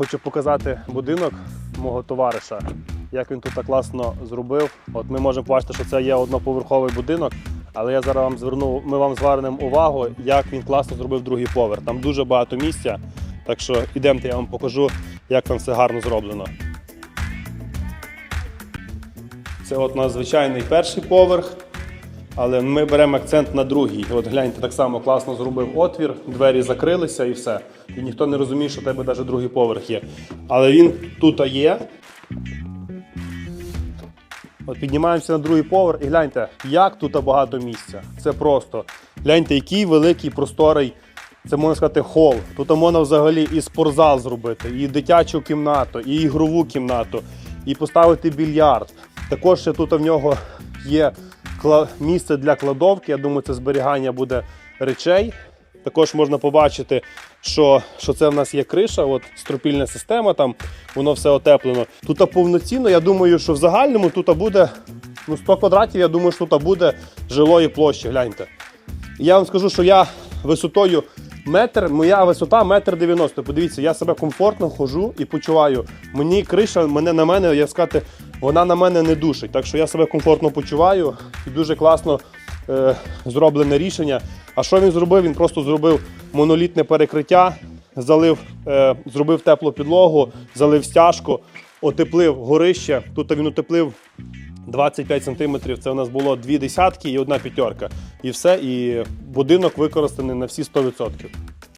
Хочу показати будинок мого товариша, як він тут так класно зробив. От ми можемо побачити, що це є одноповерховий будинок, але я зараз вам зверну, ми вам звернемо увагу, як він класно зробив другий поверх. Там дуже багато місця. Так що ідемте, я вам покажу, як там все гарно зроблено. Це от у нас звичайний перший поверх, але ми беремо акцент на другий. От гляньте, так само класно зробив отвір, двері закрилися і все. І ніхто не розуміє, що в тебе навіть другий поверх є. Але він тут є. От піднімаємося на другий поверх і гляньте, як тут багато місця. Це просто. Гляньте, який великий просторий. Це можна сказати хол. Тут можна взагалі і спортзал зробити, і дитячу кімнату, і ігрову кімнату, і поставити більярд. Також ще тут в нього є місце для кладовки. Я думаю, це зберігання буде речей. Також можна побачити, що, що це в нас є криша, от стропільна система, там воно все отеплено. Тут повноцінно, я думаю, що в загальному тут буде ну, 100 квадратів, я думаю, що тут буде жилої площі. Гляньте. Я вам скажу, що я висотою метр, моя висота метр дев'яносто. Подивіться, я себе комфортно ходжу і почуваю. Мені криша, мене на мене, я сказати, вона на мене не душить. Так що я себе комфортно почуваю і дуже класно е, зроблене рішення. А що він зробив? Він просто зробив монолітне перекриття, залив, е, зробив теплу підлогу, залив стяжку, отеплив горище. Тут він утеплив 25 сантиметрів це у нас було дві десятки і одна п'ятерка. І все, і будинок використаний на всі 100%.